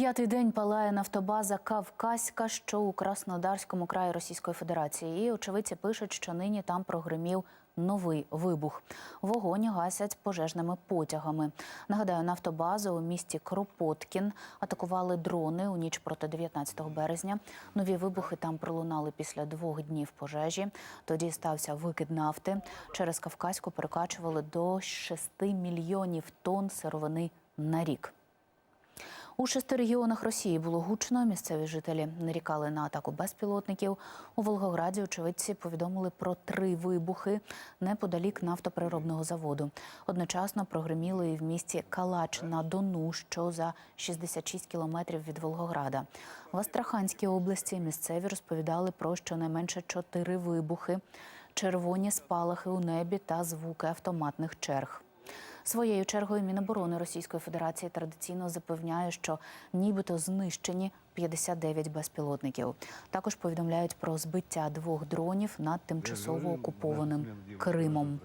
П'ятий день палає нафтобаза Кавказька, що у Краснодарському краї Російської Федерації. І очевидці пишуть, що нині там прогримів новий вибух. Вогонь гасять пожежними потягами. Нагадаю, нафтобазу у місті Кропоткін атакували дрони у ніч проти 19 березня. Нові вибухи там пролунали після двох днів пожежі. Тоді стався викид нафти. Через Кавказьку перекачували до 6 мільйонів тонн сировини на рік. У шести регіонах Росії було гучно. Місцеві жителі нарікали на атаку безпілотників. У Волгограді очевидці повідомили про три вибухи неподалік нафтопереробного заводу. Одночасно прогреміли і в місті Калач на Дону, що за 66 кілометрів від Волгограда. В Астраханській області місцеві розповідали про щонайменше чотири вибухи, червоні спалахи у небі та звуки автоматних черг. Своєю чергою Міноборони Російської Федерації традиційно запевняє, що нібито знищені 59 безпілотників. Також повідомляють про збиття двох дронів над тимчасово окупованим Кримом.